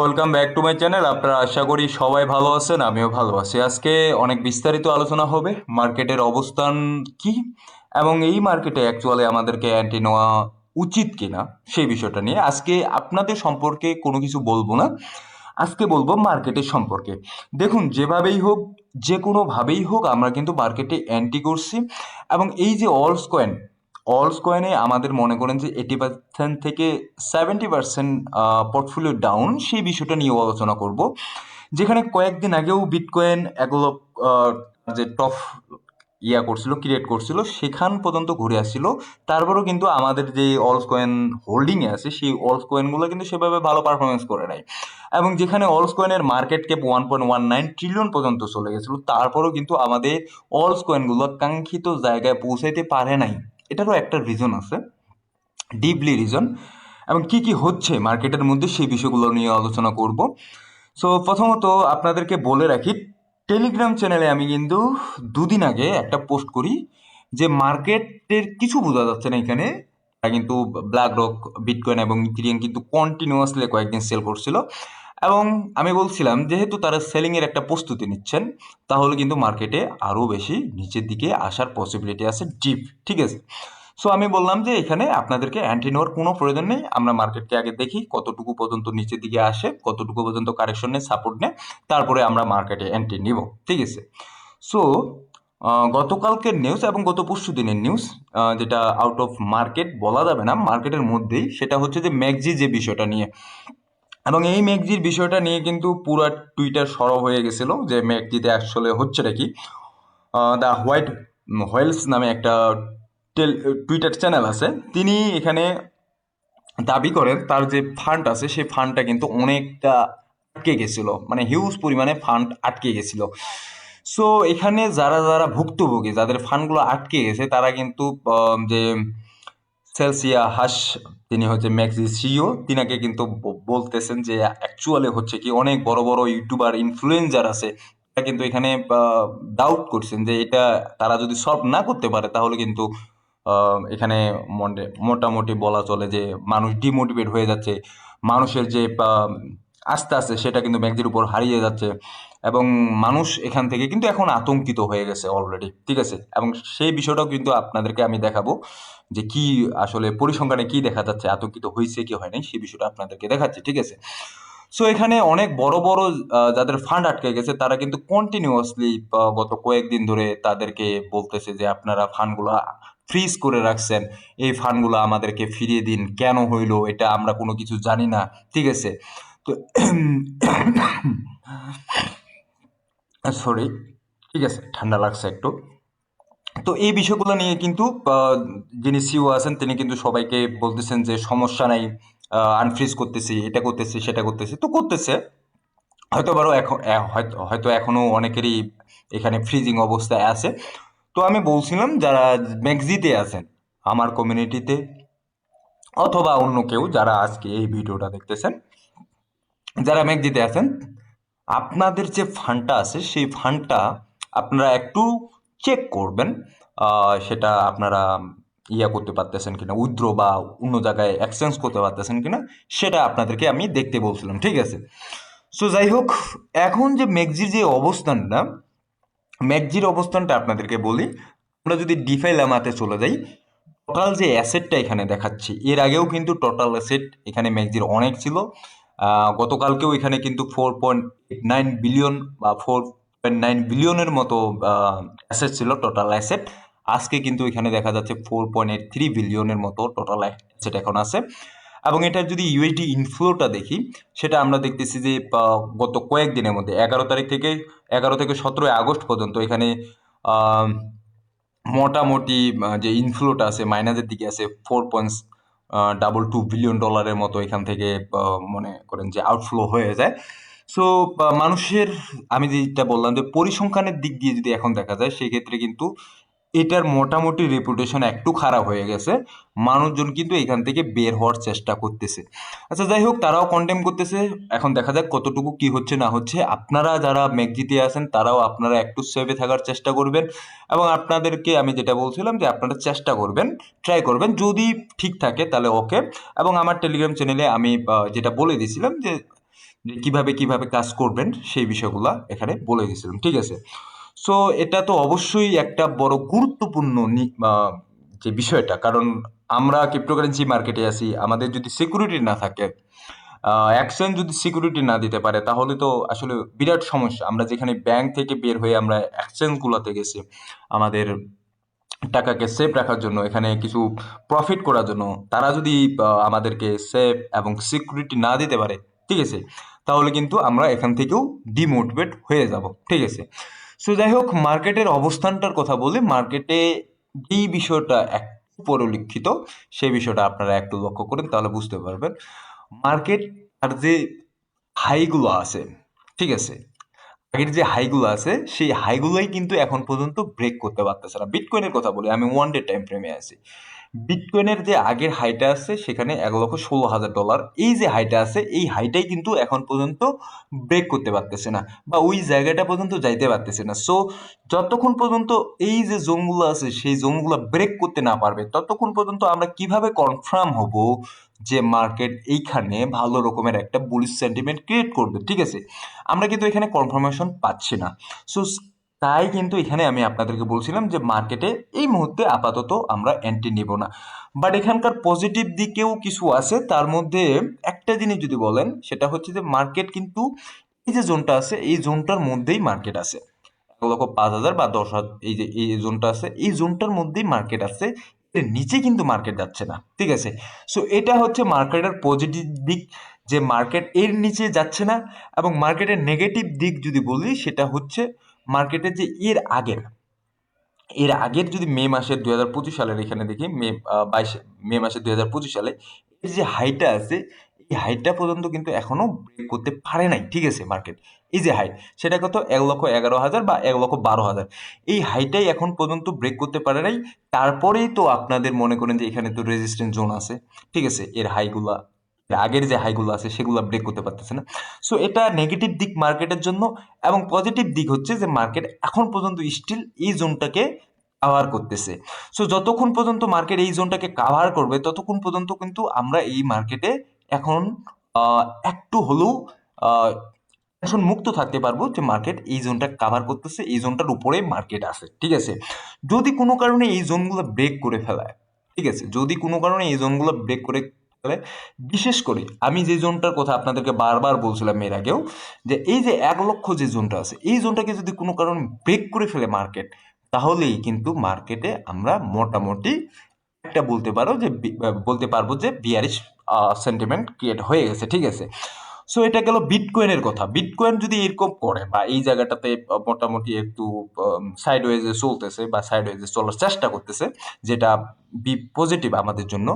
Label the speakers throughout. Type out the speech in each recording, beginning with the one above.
Speaker 1: Welcome back to my channel আপনারা আশা করি সবাই ভালো আছেন, আমিও ভালো আছি। আজকে অনেক বিস্তারিত আলোচনা হবে, মার্কেটের অবস্থান কি এবং এই মার্কেটে অ্যাকচুয়ালি আমাদেরকে অ্যান্টি নেওয়া উচিত কিনা সেই বিষয়টা নিয়ে আজকে আপনাদের সম্পর্কে কোনো কিছু বলব না। আজকে বলব মার্কেটের সম্পর্কে। দেখুন, যেভাবেই হোক, যে কোনোভাবেই হোক, আমরা কিন্তু মার্কেটে অ্যান্টি করছি এবং এই যে অলস কয়েন অলস কয়েনে আমাদের মনে করেন যে এইটি পার্সেন্ট থেকে সেভেন্টি পার্সেন্ট পোর্টফোলিও ডাউন সেই বিষয়টা নিয়েও আলোচনা করব। যেখানে কয়েকদিন আগেও বিটকয়েন এগুলো যে টপ ইয়া করছিল ক্রিয়েট করছিল, সেখান পর্যন্ত ঘুরে আসছিল। তারপরেও কিন্তু আমাদের যে অলস কয়েন হোল্ডিংয়ে আছে, সেই অলস কয়েনগুলো কিন্তু সেভাবে ভালো পারফরমেন্স করে নাই। এবং যেখানে অলস কয়েনের market cap one point one nine trillion পর্যন্ত চলে গেছিল, তারপরেও কিন্তু আমাদের অলস কয়েনগুলো কাঙ্ক্ষিত জায়গায় পৌঁছাইতে পারে নাই। এটারও একটা রিজন আছে ডিপলি রিজন এবং কি কি হচ্ছে মার্কেটের মধ্যে সেই বিষয়গুলো নিয়ে আলোচনা করব। সো প্রথমত আপনাদেরকে বলে রাখি টেলিগ্রাম চ্যানেলে আমি কিন্তু দুদিন আগে একটা পোস্ট করি যে মার্কেটের কিছু বোঝা যাচ্ছে না এখানে। কিন্তু ব্ল্যাক রক বিটকয়েন এবং ইথিরিয়াম কিন্তু কন্টিনিউয়াসলি কয়েকদিন সেল করছিল। এবং আমি বলছিলাম, যেহেতু তারা সেলিংয়ের একটা প্রস্তুতি নিচ্ছেন, তাহলে কিন্তু মার্কেটে আরও বেশি নিচের দিকে আসার পসিবিলিটি আছে ডিপ ঠিক আছে? সো আমি বললাম যে এখানে আপনাদেরকে অ্যান্টি নেওয়ার কোনো প্রয়োজন নেই, আমরা মার্কেটকে আগে দেখি, কতটুকু পর্যন্ত নিচের দিকে আসে, কতটুকু পর্যন্ত কারেকশন নেয় সাপোর্ট নেয়, তারপরে আমরা মার্কেটে অ্যান্টি নিব, ঠিক আছে? সো গতকালকের নিউজ এবং গত পরশু দিনের নিউজ যেটা আউট অফ মার্কেট বলা যাবে না মার্কেটের মধ্যেই সেটা হচ্ছে যে ম্যাগজি যে বিষয়টা নিয়ে এবং এই ম্যাগজির বিষয়টা নিয়ে কিন্তু পুরো টুইটার সরব হয়ে গেছিল যে ম্যাগজিতে আসলে হচ্ছেটা কি? দ্য হোয়াইট হোয়েলস নামে একটা টেল টুইটার চ্যানেল আছে। তিনি এখানে দাবি করেন তার যে ফান্ড আছে, সেই ফান্ডটা কিন্তু অনেকটা আটকে গেছিল। মানে হিউজ পরিমাণে ফান্ড আটকে গেছিল। সো এখানে যারা যারা ভুক্তভোগী, যাদের ফান্ডগুলো আটকে গেছে, তারা কিন্তু যে সেলসিয়া হাস তিনি হচ্ছে ম্যাক্সি সিও তিনাকে কিন্তু বলতেছেন যে অ্যাকচুয়ালি হচ্ছে কি অনেক বড় বড় ইউটিউবার ইনফ্লুয়েন্সার আছে কিন্তু এখানে ডাউট করছেন যে এটা তারা যদি সলভ না করতে পারে, তাহলে কিন্তু এখানে মোটামুটি বলা চলে যে মানুষ ডিমোটিভেট হয়ে যাচ্ছে, মানুষের যে আস্থা আছে, সেটা কিন্তু ম্যাগজির উপর হারিয়ে যাচ্ছে। এবং মানুষ এখান থেকে কিন্তু এখন আতঙ্কিত হয়ে গেছে অলরেডি ঠিক আছে? এবং সেই বিষয়টাও কিন্তু আপনাদেরকে আমি দেখাবো যে কি আসলে পরিসংখ্যানে কি দেখা যাচ্ছে, আতঙ্কিত হয়েছে কি হয় সেই বিষয়টা আপনাদেরকে দেখাচ্ছি, ঠিক আছে? সো এখানে অনেক বড় বড় যাদের ফান্ড আটকে গেছে, তারা কিন্তু কন্টিনিউয়াসলি গত কয়েকদিন ধরে তাদেরকে বলতেছে যে আপনারা ফান্ডগুলো ফ্রিজ করে রাখছেন, এই ফান্ডগুলো আমাদেরকে ফিরিয়ে দিন, কেন হইল, এটা আমরা কোনো কিছু জানি না, ঠিক আছে? তো সরি ঠিক আছে, ঠান্ডা লাগছে একটু। তো এই বিষয়গুলো নিয়ে কিন্তু যিনি সিও আছেন, তিনি কিন্তু সবাইকে বলতেছেন যে সমস্যা নাই আনফ্রিজ করতেছি, এটা করতেছি, সেটা করতেছি। তো করতেছে। হয়তো বারো এখন হয়তো হয়তো এখনও অনেকেরই এখানে ফ্রিজিং অবস্থায় আছে। তো আমি বলছিলাম, যারা ম্যাক্সিতে আছেন, আমার কমিউনিটিতে অথবা অন্য কেউ যারা আজকে এই ভিডিওটা দেখতেছেন, যারা ম্যাকজিতে আছেন আপনাদের যে ফান্ডটা আছে, সেই ফান্ডটা আপনারা একটু চেক করবেন। সেটা আপনারা ইয়া করতে পারতেছেন কিনা উইথড্র বা অন্য জায়গায় এক্সচেঞ্জ করতে পারতেছেন কিনা, সেটা আপনাদেরকে আমি দেখতে বলছিলাম, ঠিক আছে? সো যাই হোক, এখন যে ম্যাকজির যে অবস্থানটা, ম্যাকজির অবস্থানটা আপনাদেরকে বলি, আমরা যদি ডিফাই লামাতে চলে যাই টোটাল যে অ্যাসেটটা এখানে দেখাচ্ছি, এর আগেও কিন্তু টোটাল অ্যাসেট এখানে ম্যাকজির অনেক ছিল। গতকালকেও এখানে কিন্তু ফোর পয়েন্ট নাইন বিলিয়ন বা ফোর পয়েন্ট নাইন বিলিয়নের মতো অ্যাসেট ছিল টোটাল অ্যাসেট আজকে কিন্তু এখানে দেখা যাচ্ছে ফোর পয়েন্ট এইট থ্রি বিলিয়নের মতো টোটাল অ্যাসেট এখন আছে। এবং এটার যদি ইউএসডি ইনফ্লোটা দেখি, সেটা আমরা দেখতেছি যে গত কয়েকদিনের মধ্যে, এগারো তারিখ থেকে, এগারো থেকে সতেরোই আগস্ট পর্যন্ত এখানে মোটামুটি যে ইনফ্লোটা আছে মাইনাসের দিকে আছে four point double two billion ডলারের মতো এখান থেকে মনে করেন যে আউটফ্লো হয়ে যায়। সো মানুষের, আমি যেটা বললাম যে পরিসংখ্যানের দিক দিয়ে যদি এখন দেখা যায়, সেক্ষেত্রে কিন্তু এটার মোটামুটি রেপুটেশন একটু খারাপ হয়ে গেছে। মানুষজন কিন্তু এখান থেকে বের হওয়ার চেষ্টা করতেছে। আচ্ছা যাই হোক, তারাও কন্টেম করতেছে। এখন দেখা যাক কতটুকু কি হচ্ছে, না হচ্ছে। আপনারা যারা ম্যাকজিতে আছেন, তারাও আপনারা একটু সেভে থাকার চেষ্টা করবেন। এবং আপনাদেরকে আমি যেটা বলছিলাম যে, আপনারা চেষ্টা করবেন ট্রাই করবেন। যদি ঠিক থাকে, তাহলে ওকে এবং আমার টেলিগ্রাম চ্যানেলে আমি যেটা বলে দিয়েছিলাম যে কীভাবে কীভাবে কাজ করবেন, সেই বিষয়গুলো এখানে বলে দিয়েছিলাম। ঠিক আছে? সো এটা তো অবশ্যই একটা বড় গুরুত্বপূর্ণ যে বিষয়টা। কারণ আমরা ক্রিপ্টোকারেন্সি মার্কেটে আছি, আমাদের যদি সিকিউরিটি না থাকে এক্সচেঞ্জ যদি সিকিউরিটি না দিতে পারে, তাহলে তো আসলে বিরাট সমস্যা। আমরা যেখানে ব্যাংক থেকে বের হয়ে আমরা এক্সচেঞ্জগুলোতে গেছি, আমাদের টাকাকে সেফ রাখার জন্য, এখানে কিছু প্রফিট করার জন্য, তারা যদি আমাদেরকে সেফ এবং সিকিউরিটি না দিতে পারে, ঠিক আছে? তাহলে কিন্তু আমরা এখান থেকেও ডিমোটিভেট হয়ে যাব, ঠিক আছে? সো যাই হোক মার্কেটের অবস্থানটার কথা বলি। মার্কেটে যেই বিষয়টা একটু পরিলক্ষিত সেই বিষয়টা আপনারা একটু লক্ষ্য করেন, তাহলে বুঝতে পারবেন। মার্কেট আর যে হাইগুলো আছে, ঠিক আছে? আগের যে হাইগুলো আছে, সেই হাইগুলোই কিন্তু এখন পর্যন্ত ব্রেক করতে পারতেছে না। বিটকয়েনের কথা বলি, আমি ওয়ান ডে টাইম ফ্রেমে আছি। বিটকয়েনের যে আগের হাইটা আছে, সেখানে এক লক্ষ ষোলো হাজার ডলার এই যে হাইটা আছে, এই হাইটাই কিন্তু এখন পর্যন্ত ব্রেক করতে পারতেছে না বা ওই জায়গাটা পর্যন্ত যাইতে পারতেছে না। সো যতক্ষণ পর্যন্ত এই যে জোনগুলো আছে, সেই জোনগুলো ব্রেক করতে না পারবে, ততক্ষণ পর্যন্ত আমরা কীভাবে কনফার্ম হব যে মার্কেট এইখানে ভালো রকমের একটা বুলিশ সেন্টিমেন্ট ক্রিয়েট করবে? ঠিক আছে? আমরা কিন্তু এখানে কনফার্মেশন পাচ্ছি না। সো তাই কিন্তু এখানে আমি আপনাদেরকে বলছিলাম যে মার্কেটে এই মুহূর্তে আপাতত আমরা এন্ট্রি নিব না। বাট এখানকার পজিটিভ দিকেও কিছু আছে, তার মধ্যে একটা জিনিস যদি বলেন, সেটা হচ্ছে যে মার্কেট কিন্তু এই যে জোনটা আছে, এই জোনটার মধ্যেই মার্কেট আছে। এক লক্ষ পাঁচ হাজার বা দশ হাজার এই যে, এই জোনটা আছে, এই জোনটার মধ্যেই মার্কেট আছে, এর নিচে কিন্তু মার্কেট যাচ্ছে না, ঠিক আছে? সো এটা হচ্ছে মার্কেটের পজিটিভ দিক, যে মার্কেট এর নিচে যাচ্ছে না, এবং মার্কেটের নেগেটিভ দিক যদি বলি, সেটা হচ্ছে মার্কেটের যে এর আগের এর আগের যদি মে মাসের দুই হাজার পঁচিশ সালের এখানে দেখি, মে বাইশ, মে মাসের দুই হাজার পঁচিশ সালে, এর যে হাইটটা আছে, এই হাইটটা পর্যন্ত কিন্তু এখনও ব্রেক করতে পারে নাই, ঠিক আছে মার্কেট এই যে হাইট সেটা কত? এক লক্ষ এগারো হাজার বা এক লক্ষ বারো হাজার। এই হাইটাই এখন পর্যন্ত ব্রেক করতে পারে নাই। তারপরেই তো আপনাদের মনে করেন যে এখানে তো রেজিস্ট্যান্স জোন আছে, ঠিক আছে, এর হাইগুলা আগের যে হাইগুলো আছে সেগুলো ব্রেক করতে পারতেছে না। সো এটা নেগেটিভ দিক মার্কেটের জন্য এবং পজিটিভ দিক হচ্ছে যে মার্কেট এখন পর্যন্ত স্টিল এই জোনটাকে কাভার করতেছে। সো যতক্ষণ পর্যন্ত মার্কেট এই জোনটাকে কাভার করবে, ততক্ষণ পর্যন্ত কিন্তু আমরা এই মার্কেটে এখন একটু হলেও এখন মুক্ত থাকতে পারব যে মার্কেট এই জোনটা কাভার করতেছে, এই জোনটার উপরে মার্কেট আছে, ঠিক আছে? যদি কোনো কারণে এই জোনগুলো ব্রেক করে ফেলায়, ঠিক আছে? যদি কোনো কারণে এই জোনগুলো ব্রেক করে ফেলে বিশেষ করে আমি যে জোনটার কথা আপনাদেরকে বারবার বলছিলাম এর আগেও, যে এই যে এক লক্ষ যে জোনটা আছে, এই জোনটাকে যদি কোনো কারণে ব্রেক করে ফেলে মার্কেট তাহলেই কিন্তু মার্কেটে আমরা মোটামুটি একটা বলতে পারো যে বলতে পারব যে বিয়ারিশ সেন্টিমেন্ট ক্রিয়েট হয়ে গেছে, ঠিক আছে? সো এটা গেল বিটকয়েনের কথা। বিটকয়েন যদি এরকম করে বা এই জায়গাটাতে মোটামুটি একটু সাইড ওয়েজে চলতেছে বা সাইড ওয়েজে চলার চেষ্টা করতেছে, যেটা বি পজিটিভ আমাদের জন্য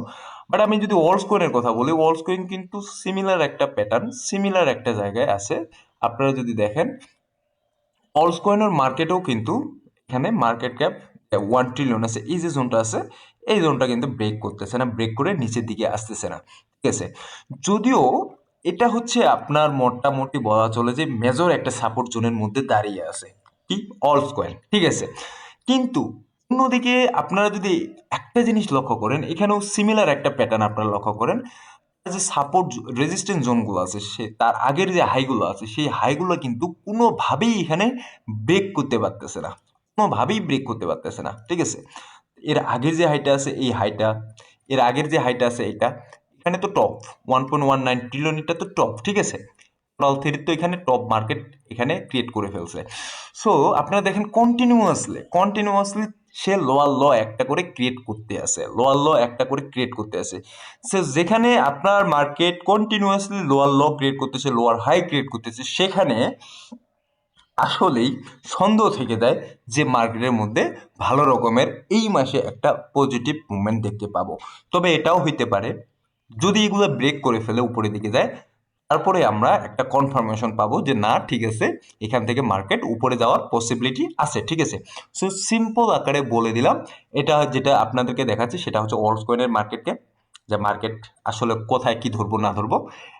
Speaker 1: বাট আমি যদি ওয়ার্লস কয়েনের কথা বলি ওয়ার্লস কয়েন কিন্তু সিমিলার একটা প্যাটার্ন সিমিলার একটা জায়গায় আছে। আপনারা যদি দেখেন অলস কয়েনের মার্কেটেও কিন্তু এখানে মার্কেট ক্যাপ ওয়ান ট্রিলিয়ন আছে। এই যে জোনটা আছে, এই জোনটা কিন্তু ব্রেক করতেছে না ব্রেক করে নিচের দিকে আসতেছে না। ঠিক আছে? যদিও এটা হচ্ছে আপনার মোটামুটি বলা চলে যে মেজর একটা সাপোর্ট জোনের মধ্যে দাঁড়িয়ে আছে, কি? অলস কয়েন ঠিক আছে? কিন্তু অন্যদিকে আপনারা যদি একটা জিনিস লক্ষ্য করেন, এখানেও সিমিলার একটা প্যাটার্ন আপনারা লক্ষ্য করেন। যে সাপোর্ট রেজিস্ট্যান্স জোনগুলো আছে, সে, তার আগের যে হাইগুলো আছে, সেই হাইগুলো কিন্তু কোনোভাবেই এখানে ব্রেক করতে পারতেছে না। কোনোভাবেই ব্রেক করতে পারতেছে না, ঠিক আছে? এর আগের যে হাইটা আছে, এই হাইটা এর আগের যে হাইটা আছে, এটা, এখানে তো top one point one nine trillion এটা তো টপ ঠিক আছে? টোটাল থ্রি তো এখানে টপ মার্কেট এখানে ক্রিয়েট করে ফেলছে। সো আপনারা দেখেন কন্টিনিউয়াসলি কন্টিনিউয়াসলি সে লোয়ার ল একটা করে ক্রিয়েট করতে আছে লোয়ার ল একটা করে ক্রিয়েট করতে আছে সে যেখানে আপনার market continuously lower low create করতেছে লোয়ার হাই ক্রিয়েট করতেছে, সেখানে আসলেই সন্দেহ থেকে যায় যে মার্কেটের মধ্যে ভালো রকমের এই মাসে একটা পজিটিভ মুভমেন্ট দেখতে পাবো। তবে এটাও হইতে পারে, যদি এগুলো ব্রেক করে ফেলে উপরের দিকে যায় তারপরে আমরা একটা কনফার্মেশন পাবো যে না, ঠিক আছে, এখান থেকে মার্কেট উপরে যাওয়ার পসিবিলিটি আছে, ঠিক আছে। সো সিম্পল আকারে বলে দিলাম, এটা যেটা আপনাদেরকে দেখাচ্ছি, সেটা হচ্ছে ওয়ার্ল্ড কয়েনের মার্কেটকে যে মার্কেট আসলে কোথায় কি ধরবো, না ধরবো,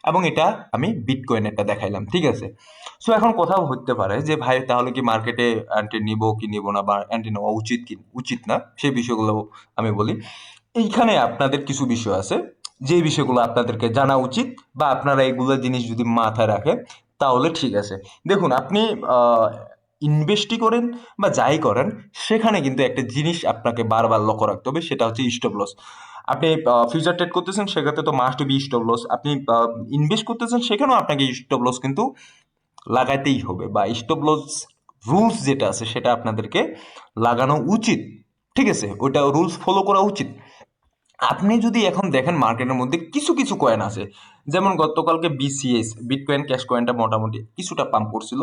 Speaker 1: এবং এটা আমি বিটকয়েনেরটা দেখাইলাম, ঠিক আছে। সো এখন কথাও হতে পারে যে, ভাই, তাহলে কি মার্কেটে অ্যান্টি নিব কি নিব না, বা অ্যান্টি নেওয়া উচিত কি, উচিত না? সেই বিষয়গুলো আমি বলি। এইখানে আপনাদের কিছু বিষয় আছে। যে বিষয়গুলো আপনাদেরকে জানা উচিত বা আপনারা এগুলো জিনিস যদি মাথায় রাখেন, তাহলে ঠিক আছে। দেখুন, আপনি ইনভেস্টই করেন বা যাই করেন, সেখানে কিন্তু একটা জিনিস আপনাকে বারবার লক্ষ্য রাখতে হবে, সেটা হচ্ছে স্টপ লস আপনি ফিউচার ট্রেড করতেছেন, সেক্ষেত্রে তো মাস্ট বি স্টপ লস আপনি ইনভেস্ট করতেছেন, সেখানেও আপনাকে স্টপ লস কিন্তু লাগাইতেই হবে বা স্টপ লস রুলস যেটা আছে, সেটা আপনাদেরকে লাগানো উচিত। ঠিক আছে? ওইটা রুলস ফলো করা উচিত। আপনি যদি এখন দেখেন মার্কেটের মধ্যে কিছু কিছু কয়েন আছে, যেমন গতকালকে বিসিএস বিটকয়েন ক্যাশ কয়েনটা মোটামুটি কিছুটা পাম্প করছিল,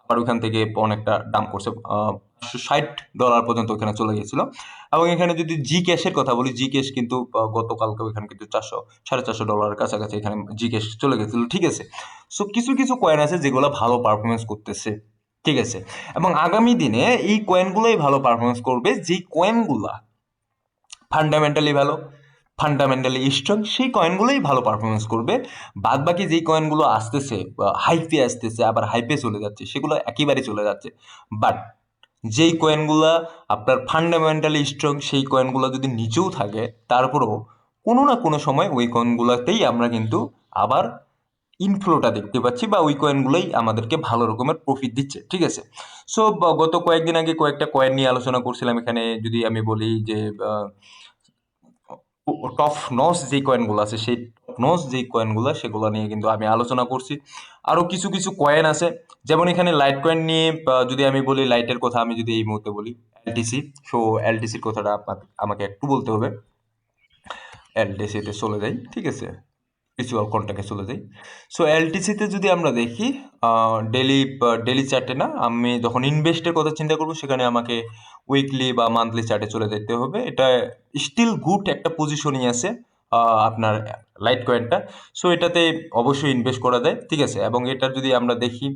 Speaker 1: আবার ওইখান থেকে অনেকটা দাম করছে ষাট ডলার পর্যন্ত ওখানে চলে গেছিল এবং এখানে যদি জি ক্যাশের কথা বলি জি ক্যাশ কিন্তু গতকালকে ওইখানে কিন্তু চারশো, সাড়ে চারশো ডলারের কাছাকাছি এখানে জি ক্যাশ চলে গেছিল ঠিক আছে? সো কিছু কিছু কয়েন আছে যেগুলো ভালো পারফরমেন্স করতেছে, ঠিক আছে? এবং আগামী দিনে এই কয়েনগুলোই ভালো পারফরমেন্স করবে, যেই কয়েনগুলা ফান্ডামেন্টালি ভালো ফান্ডামেন্টালি স্ট্রং সেই কয়েনগুলোই ভালো পারফরমেন্স করবে। বাদ বাকি যেই কয়েনগুলো আসতেছে হাইপে আসতেছে, আবার হাইপে চলে যাচ্ছে, সেগুলো একেবারে চলে যাচ্ছে। বাট যেই কয়েনগুলো আপনার ফান্ডামেন্টালি স্ট্রং সেই কয়েনগুলো যদি নিচেও থাকে তারপরেও কোনো না কোনো সময় ওই কয়েনগুলোতেই আমরা কিন্তু আবার ইনফ্লোটা দেখতে পাচ্ছি বা ওই কয়েনগুলোই আমাদেরকে ভালো রকমের প্রফিট দিচ্ছে, ঠিক আছে? সো গত কয়েকদিন আগে কয়েকটা কয়েন নিয়ে আলোচনা করছিলাম। এখানে যদি আমি বলি যে টপ নস যেই কয়েনগুলো আছে, সেই নস যেই কয়েনগুলো সেগুলো নিয়ে কিন্তু আমি আলোচনা করছি। আরও কিছু কিছু কয়েন আছে। যেমন এখানে লাইট কয়েন নিয়ে যদি আমি বলি লাইটের কথা, আমি যদি এই মুহূর্তে বলি এলটিসি সো এলটিসির কথাটা আমাকে একটু বলতে হবে। এলটিসিতে চলে যাই, ঠিক আছে? রিচুয়াল কন্ট্যাক্টে চলে যাই সো এলটিসিতে যদি আমরা দেখি ডেলি ডেলি চার্টে না, আমি যখন ইনভেস্টের কথা চিন্তা করব, সেখানে আমাকে উইকলি বা মান্থলি চার্টে চলে যেতে হবে। এটা স্টিল গুড একটা পজিশনই আছে আপনার লাইট কয়েনটা সো এটাতে অবশ্যই ইনভেস্ট করা যায়, ঠিক আছে? এবং এটার যদি আমরা দেখি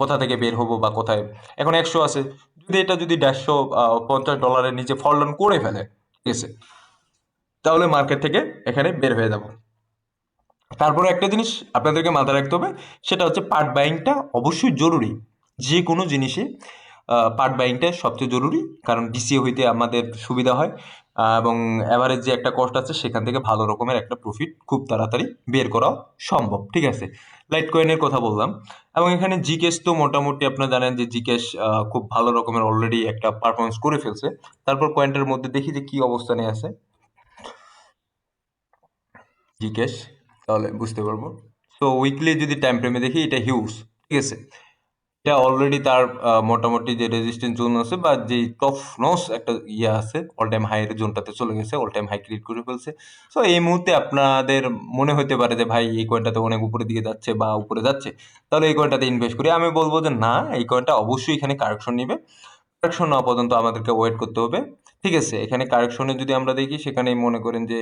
Speaker 1: কোথা থেকে বের হব বা কোথায়, এখন একশো আছে। যদি এটা যদি দেড়শো পঞ্চাশ ডলারের নিচে ফল ডাউন করে ফেলে, ঠিক আছে? তাহলে মার্কেট থেকে এখানে বের হয়ে যাব। তারপরে একটা জিনিস আপনাদেরকে মাথায় রাখতে হবে, সেটা হচ্ছে পার্ট বাইংটা অবশ্যই জরুরি। যে কোনো জিনিসে পার্ট বাইংটা সবচেয়ে জরুরি, কারণ ডিসিএ হইতে আমাদের সুবিধা হয় এবং অ্যাভারেজ যে একটা কস্ট আছে, সেখান থেকে ভালো রকমের একটা প্রফিট খুব তাড়াতাড়ি বের করা সম্ভব, ঠিক আছে? লাইট কয়েনের কথা বললাম, এবং এখানে জিকেস তো মোটামুটি আপনারা জানেন যে জিকেস খুব ভালো রকমের অলরেডি একটা পারফরমেন্স করে ফেলছে। তারপর কয়েনটার মধ্যে দেখি যে কি অবস্থানে আছে। জিকেশ তাহলে বুঝতে পারব। সো উইকলি যদি টাইম ফ্রেমে দেখি, এটা হিউজ ঠিক আছে? এটা অলরেডি তার মোটামুটি যে রেজিস্ট্যান্স জোন আছে বা যে টপ নস একটা ইয়ে আছে অল টাইম হাইয়ের জোনটাতে চলে গেছে অল টাইম হাই ক্রিয়েট করে ফেলছে। সো এই মুহূর্তে আপনাদের মনে হতে পারে যে, ভাই, এই কয়েনটাতে অনেক উপরের দিকে যাচ্ছে বা উপরে যাচ্ছে। তাহলে এই কয়েনটাতে ইনভেস্ট করি। আমি বলব যে, না, এই কয়েনটা অবশ্যই এখানে কারেকশন নিবে। কারেকশন না পর্যন্ত আমাদেরকে ওয়েট করতে হবে। ঠিক আছে? এখানে কারেকশনে যদি আমরা দেখি সেখানে মনে করেন যে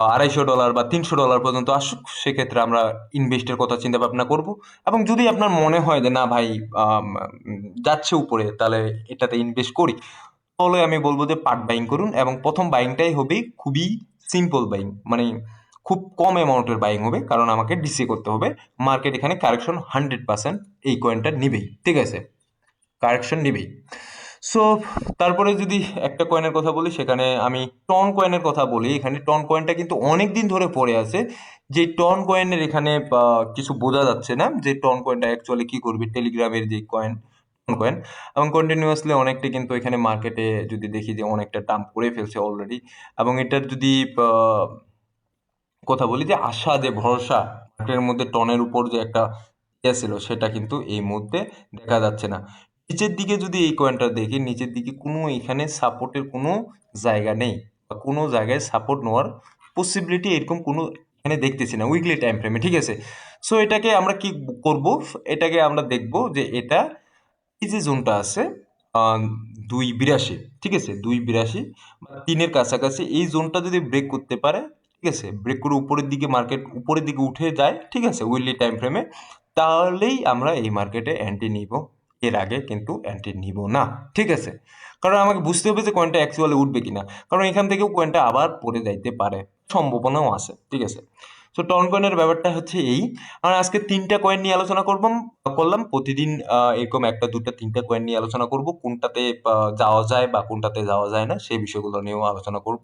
Speaker 1: আড়াইশো ডলার বা তিনশো ডলার পর্যন্ত আসুক, সেক্ষেত্রে আমরা ইনভেস্টের কথা চিন্তা ভাবনা করব। এবং যদি আপনার মনে হয় যে, না ভাই যাচ্ছে উপরে, তাহলে এটাতে ইনভেস্ট করি। তাহলে আমি বলব যে পার্ট বাইং করুন। এবং প্রথম বাইংটাই হবে খুবই সিম্পল বাইং মানে খুব কম অ্যামাউন্টের বাইং হবে, কারণ আমাকে ডিসি করতে হবে। মার্কেট এখানে কারেকশন হান্ড্রেড পার্সেন্ট এই কয়েনটা নিবেই, ঠিক আছে? কারেকশন নিবেই। সো তারপরে যদি একটা কয়েনের কথা বলি, সেখানে আমি টন কয়েনের কথা বলি। এখানে টন কয়েনটা কিন্তু অনেক দিন ধরে পড়ে আছে। যে টন কয়েনের এখানে কিছু বোঝা যাচ্ছে না যে টন কয়েনটা অ্যাকচুয়ালি কি করবে টেলিগ্রামের যে কয়েন টন কয়েন এবং কন্টিনিউয়াসলি অনেকটা কিন্তু এখানে মার্কেটে যদি দেখি যে অনেকটা ডাম্প করে ফেলছে অলরেডি এবং এটার যদি কথা বলি যে আশা, যে ভরসা মার্কেটের মধ্যে টনের উপর যে একটা ইয়ে ছিল, সেটা কিন্তু এই মুহূর্তে দেখা যাচ্ছে না। নিচের দিকে যদি এই কয়েনটা দেখি, নিচের দিকে কোনো এখানে সাপোর্টের কোনো জায়গা নেই বা কোনো জায়গায় সাপোর্ট নেওয়ার পসিবিলিটি এরকম কোনো এখানে দেখতেছি না উইকলি টাইম ফ্রেমে ঠিক আছে? সো এটাকে আমরা কি করব? এটাকে আমরা দেখব যে এটা এই যে জোনটা আছে দুই বিরাশি, ঠিক আছে? দুই বিরাশি তিনের কাছাকাছি এই জোনটা যদি ব্রেক করতে পারে, ঠিক আছে? ব্রেক করে উপরের দিকে মার্কেট উপরের দিকে উঠে যায়, ঠিক আছে? উইকলি টাইম ফ্রেমে তাহলেই আমরা এই মার্কেটে অ্যান্টি নিব। এর আগে কিন্তু অ্যান্টি নিব না, ঠিক আছে? কারণ আমাকে বুঝতে হবে যে কয়েনটা অ্যাকচুয়ালি উঠবে কিনা। কারণ এখান থেকেও কয়েনটা আবার পড়ে যাইতে পারে, সম্ভাবনাও আছে, ঠিক আছে? সো টন কয়েনের ব্যাপারটা হচ্ছে এই আমরা আজকে তিনটা কয়েন নিয়ে আলোচনা করব, করলাম। প্রতিদিন এরকম একটা, দুটা, তিনটা কয়েন নিয়ে আলোচনা করব, কোনটাতে যাওয়া যায় বা কোনটাতে যাওয়া যায় না, সেই বিষয়গুলো নিয়েও আলোচনা করব।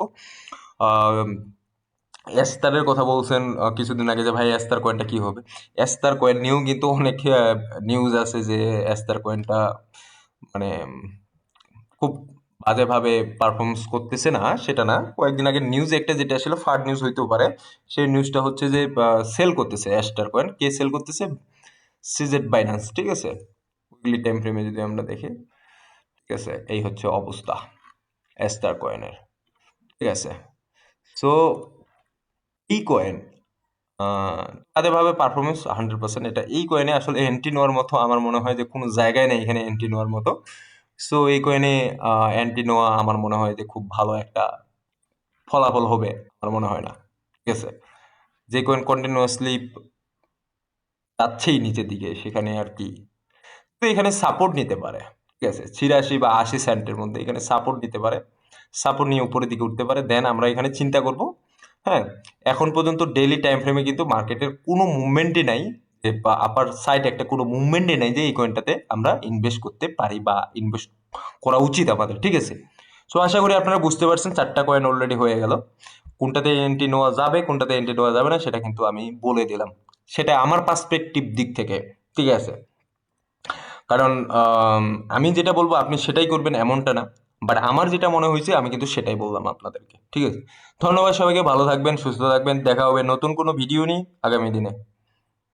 Speaker 1: এস্তারের কথা বলছেন কিছুদিন আগে যে, ভাই, এস্তার কয়েনটা কি হবে? এস্তার কয়েন নিয়েও কিন্তু অনেক নিউজ আছে যে, এস্তার কয়েনটা মানে খুব বাজেভাবে পারফরমেন্স করতেছে না, সেটা না। কয়েকদিন আগে নিউজ একটা যেটা আসলে ফার্ড নিউজ হইতেও পারে। সেই নিউজটা হচ্ছে যে সেল করতেছে অ্যাস্টার কয়েন কে সেল করতেছে? সিজেড বাইন্যান্স ঠিক আছে? উইকলি টাইম ফ্রেমে যদি আমরা দেখি, ঠিক আছে? এই হচ্ছে অবস্থা অ্যাস্টার কয়েনের ঠিক আছে? সো এই কয়েন তাদেরভাবে পারফরমেন্স হান্ড্রেড পার্সেন্ট এটা এই কয়েনে আসলে এন্ট্রি নেওয়ার মতো আমার মনে হয় যে কোনো জায়গায় নেই এখানে এন্ট্রি নেওয়ার মতো। সো এই কয়েনে এন্ট্রি নেওয়া আমার মনে হয় যে খুব ভালো একটা ফলাফল হবে আমার মনে হয় না। ঠিক আছে? যে কয়েন কন্টিনিউয়াসলি যাচ্ছেই নিচের দিকে, সেখানে আর কি। তো এখানে সাপোর্ট নিতে পারে। ঠিক আছে? ছিয়াশি বা আশি সেন্টের মধ্যে এখানে সাপোর্ট নিতে পারে। সাপোর্ট নিয়ে উপরের দিকে উঠতে পারে। দেন আমরা এখানে চিন্তা করব হ্যাঁ এখন পর্যন্ত ডেইলি টাইম ফ্রেমে কিন্তু মার্কেটের কোনো মুভমেন্টই নাই বা আপার সাইড একটা কোনো মুভমেন্টই নাই যে এই কয়েনটাতে আমরা ইনভেস্ট করতে পারি বা ইনভেস্ট করা উচিত আমাদের, ঠিক আছে? সো আশা করি আপনারা বুঝতে পারছেন, চারটা কয়েন অলরেডি হয়ে গেল। কোনটাতে এন্ট্রি নেওয়া যাবে, কোনটাতে এন্ট্রি নেওয়া যাবে না, সেটা কিন্তু আমি বলে দিলাম। সেটা আমার পার্সপেক্টিভ দিক থেকে, ঠিক আছে? কারণ আমি যেটা বলব, আপনি সেটাই করবেন, এমনটা না। বাট আমার যেটা মনে হয়েছে, আমি কিন্তু সেটাই বললাম আপনাদেরকে। ঠিক আছে? ধন্যবাদ সবাইকে, ভালো থাকবেন, সুস্থ থাকবেন, দেখা হবে নতুন কোনো ভিডিও নিয়ে আগামী দিনে।